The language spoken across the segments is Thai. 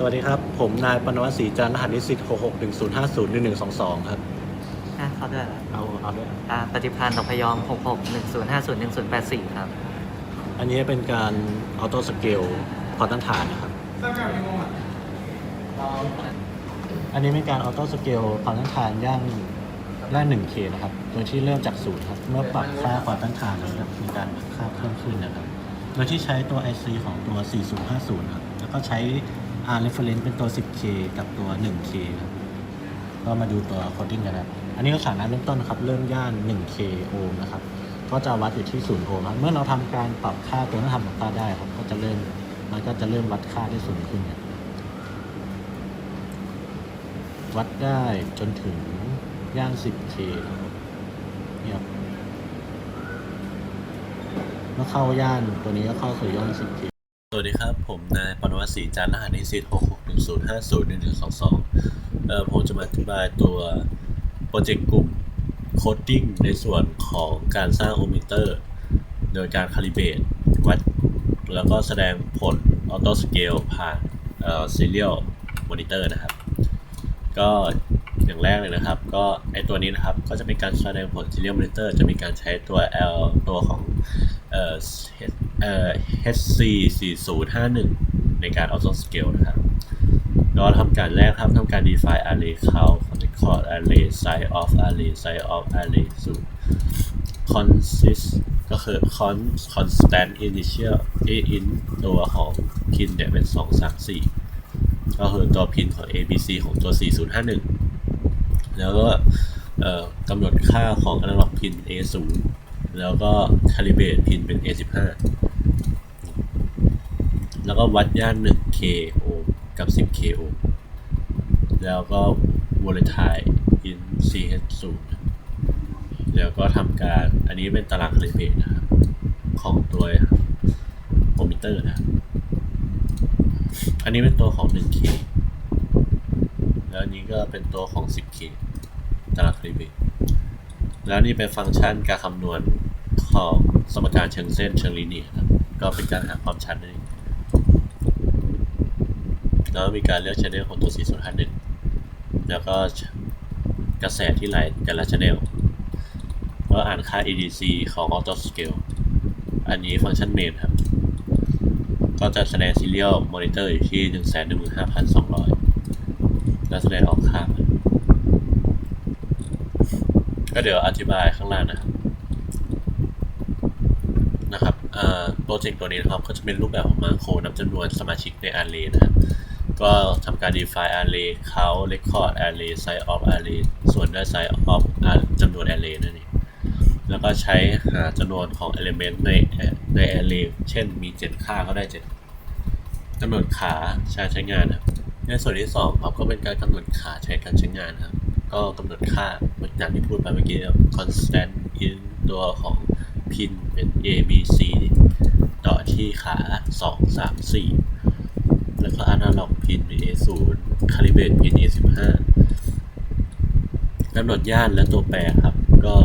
สวัสดีครับ ผมนายปนวัตศรีจันทร์รหัสนิสิต6610501122 ครับอะเขาด้วยเหรอเอาเอาด้วยอ่าปฏิพันธ์ดอกพยอม 6610501084 ครับ อันนี้เป็นการออโต้สเกลความต้านทานนะครับ อันนี้เป็นการออโต้สเกลความต้านทานย่างย่าง 1K นะครับ โดยที่เริ่มจากศูนย์ครับ เมื่อปรับค่าความต้านทานแล้วจะมีการปรับค่าเพิ่มขึ้นนะครับ โดยที่ใช้ตัว IC ของตัว 4050 ครับ แล้วก็ใช้ R reference เป็นตัว 10K กับตัว 1K ครับก็มาดูตัวโคดดิ้งกันนะอันนี้ก็ฐานะเริ่มต้นนะครับ เริ่มย่าน 1K โอห์มนะครับ ก็จะวัดอยู่ที่0โอห์มครับเมื่อเราทำการปรับค่าตัวนั้นทำปรับค่าได้ครับ ก็จะเริ่มมันก็จะเริ่มวัดค่าได้สูงขึ้น วัดได้จนถึงย่าง 10K ครับเนี่ยเมื่อเข้าย่านตัวนี้ก็เข้าสู่ย่าน 10K สวัสดีครับ ผมนายปนวัตศรีจันทร์รหัสนิสิต6610501122เอ่อผมจะมาอธิบายตัวโปรเจกต์กลุ่มโคดดิ้งในส่วนของการสร้างโอมิเตอร์ โดยการคาลิเบรตวัด แล้วก็แสดงผลออโต้สเกลผ่านเอ่อ serial monitor นะครับ ก็อย่างแรกเลยนะครับ ก็ไอตัวนี้นะครับ ก็จะเป็นการแสดงผล serial monitor จะมีการใช้ตัว L ตัวของเอ่อ เอ่อ HC 4051ในการ auto scale นะครับ ก็ทำการแรกครับทำการ define array count record array size of array size of array สู่ consist ก็คือ con constant initial a in ตัวของ pin เนี่ยเป็น 2 3 4 ก็คือตัว pin ของ ABC ของตัว 4051 แล้วก็กำหนดค่าของ analog pin A0 แล้วก็ calibrate pin เป็น A15 แล้วก็วัดย่าน 1K โอห์มกับ 10K โอห์มแล้วก็ volatile in CH0 แล้วก็ทำการอันนี้เป็นตารางคาลิเบรตนะครับ ของตัวโอมิเตอร์นะ อันนี้เป็นตัวของ 1K แล้วนี้ก็เป็นตัวของ 10K ตารางคาลิเบรตแล้วนี่เป็นฟังก์ชันการคำนวณของสมการเชิงเส้นเชิงลีเนียร์ครับก็เป็นการหาความชันนั่นเอง แล้วมีการเลือกชแนลของตัว4051 แล้วก็กระแสที่ไหลแต่ละชแนลก็อ่านค่า EDC ของ Auto Scale อันนี้ฟังก์ชันเมนครับ ก็จะแสดง Serial Monitor อยู่ที่ 115,200 แล้วแสดงออกค่าก็เดี๋ยวอธิบายข้างล่างนะครับนะครับโปรเจกต์ตัวนี้นะครับก็จะเป็นรูปแบบของมาโครนับจำนวนสมาชิกใน Array นะครับ ก็ทำการ define array count record array size of array ส่วนด้วย size of จำนวน array นั่นเองแล้วก็ใช้หาจำนวนของ element ในใน array เช่นมี 7 ค่าก็ได้ 7กำหนดขาใช้ใช้งานครับในส่วนที่2ครับก็เป็นการกำหนดขาใช้การใช้งานครับ ก็กำหนดค่าอย่างที่พูดไปเมื่อกี้ครับ constant in ตัวของ pin เป็น a b c ต่อที่ขา 2 3 4 แล้วก็ analog pin เป็น a0 calibrate pin a15 กำหนดย่านและตัวแปรครับ ก็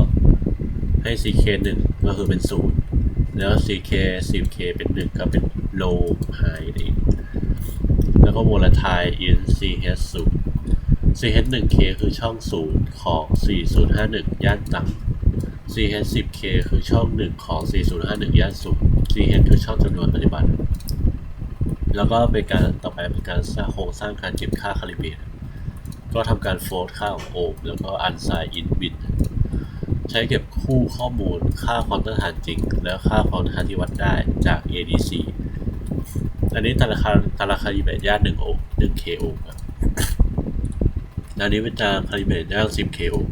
ให้ ck 1 ก็คือเป็น 0 แล้ว ck 10k เป็น 1 ก็เป็น low high นั่นเองแล้วก็ volatile in ch 0 ch 1k คือช่อง 0 ของ 4051 ย่านต่ำ ch 10k คือช่อง 1 ของ 4051 ย่านสูง ch คือช่องจำนวนปฏิบัติ แล้วก็เป็นการต่อไปเป็นการสร้างโครงสร้างการเก็บค่าคาลิเบรตก็ทำการโฟลดค่าของโอมแล้วก็อันไซน์อินบิตใช้เก็บคู่ข้อมูลค่าความต้านทานจริง แล้วค่าความต้านทานที่วัดได้จาก ADC อันนี้ตาราคาตาราคาลิเบรตย่าน1โอห์ม1 k โอมครับอันนี้เป็นตาราคาลิเบรตย่าน10 k โอม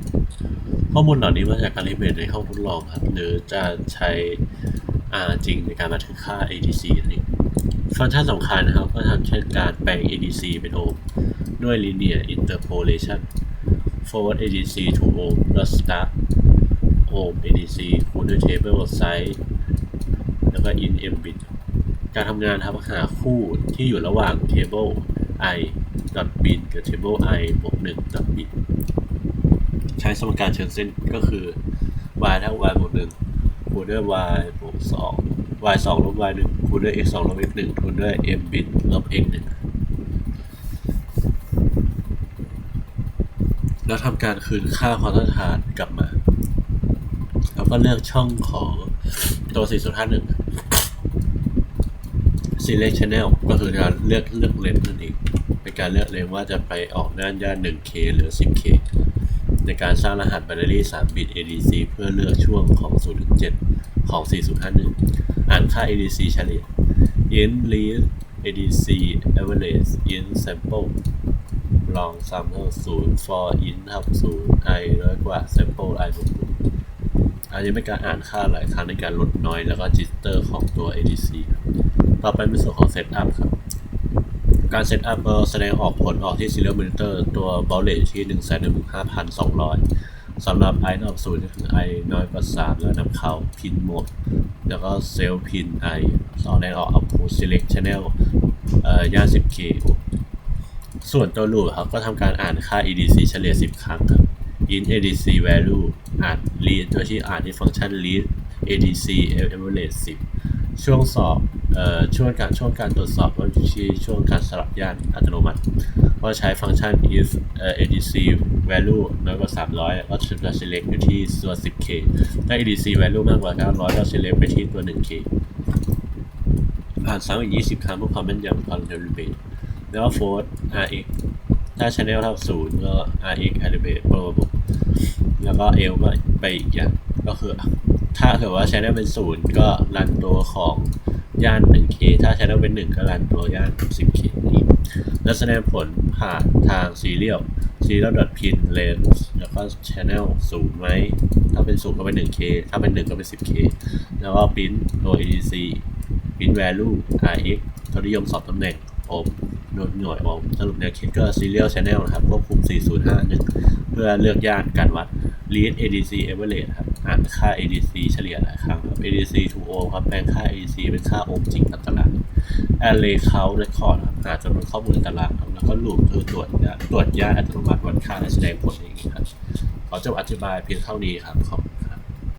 ข้อมูลเหล่านี้มาจากการคาลิเบรตในห้องทดลองครับหรือจะใช้อ่าจริงในการบันทึกค่า ADC นั่นเอง ฟังก์ชันสำคัญนะครับ ก็ทำเช่นการแปลง ADC เป็นโอห์มด้วย linear interpolation forward ADC to ohm แล้ว start ohm ADC คูณด้วย table size แล้วก็ in m bit การทำงานครับหาคู่ที่อยู่ระหว่าง table i dot bin กับ table i บวก1 dot bin ใช้สมการเชิงเส้นก็คือ y เท่า y บวก1คูณด้วย y บวก2 y สองลบ y หนึ่งคูณด้วย x สองลบ x หนึ่งคูณด้วย m บิตลบ x หนึ่งแล้วทำการคืนค่าความต้านทานกลับมา แล้วก็เลือกช่องของตัว4ส่วน51 select channel ก็คือการเลือกเลือกเลนส์นั่นเองเป็นการเลือกเลนว่าจะไปออกด้านย่าน 1K หรือ 10K ในการสร้างรหัสแบตเตอรี่ 3 บิต ADC เพื่อเลือกช่วงของ 0 7 ของ 4051 อ่านค่า ADC เฉลี่ย in lead ADC average in sample long sample 0 for in เท่ากับ0 i น้อยกว่า sample i บวก0อันนี้เป็นการอ่านค่าหลายครั้งในการลดน้อยแล้วก็ jitter ของตัว ADC ต่อไปเป็นส่วนของ setup ครับ การเซตอัพแสดงออกผลออกที่ serial monitor ตัว b a l l rate ที่ 115,200 สำหรับ i นอกศูนย์ก็คือ i น้อยกว่า3แล้วนำเข้าพินหมด แล้วก็เซลพิน i แสดงออก output select channel เอ่อย่าน 10k ส่วนตัว loop ครับก็ทำการอ่านค่า edc เฉลี่ย 10 ครั้งครับ in adc value อ่าน read โดยที่อ่านที่ฟังก์ชัน read adc average 10 ช่วงสอบ ช่วงการช่วงการตรวจสอบก็อยู่ที่ช่วงการสลับย่านอัตโนมัติก็ใช้ฟังก์ชัน if adc value น้อยกว่า 300 ก็จะ select อยู่ที่ตัว 10k ถ้า adc value มากกว่า 900 ก็ select ไปที่ตัว 1k ผ่านซ้ำอีก 20 ครั้งเพื่อความแม่นยำความเร็วเบสแล้วก็ force rx ถ้า channel เท่า0ก็ rx elevate บวกบวกแล้วก็ l ก็ไปอีกอย่างก็คือ ถ้าเกิดว่า channel เป็น 0 ก็รันตัวของ ย่าน 1k ถ้า channel เป็น 1 ก็รันตัวย่าน 10k นี่แล้วแสดงผลผ่านทาง serial serial pin length แล้วก็ channel 0ไหม ถ้าเป็น0ก็เป็น 1k ถ้าเป็น 1 ก็เป็น 10k แล้วก็ print ตัว adc print value rx ทศนิยมสอบตำแหน่งโอมหน่วยหน่วยโอมสรุปแนวคิดก็ serial channel นะครับควบคุม 4051 เพื่อเลือกย่านการวัด read adc average ครับ อ่านค่า adc เฉลี่ยหลายครั้งครับ adc to ohm ครับ แปลงค่า adc เป็นค่าโอห์มจริงตับตาราง array count record ครับหาจำนวนข้อมูลตารางครับแล้วก็ลูปคือตรวจยาตรวจยาอัตโนมัติวัดค่าและแสดงผลอย่างนี้ครับขอจบอธิบายเพียงเท่านี้ครับขอบ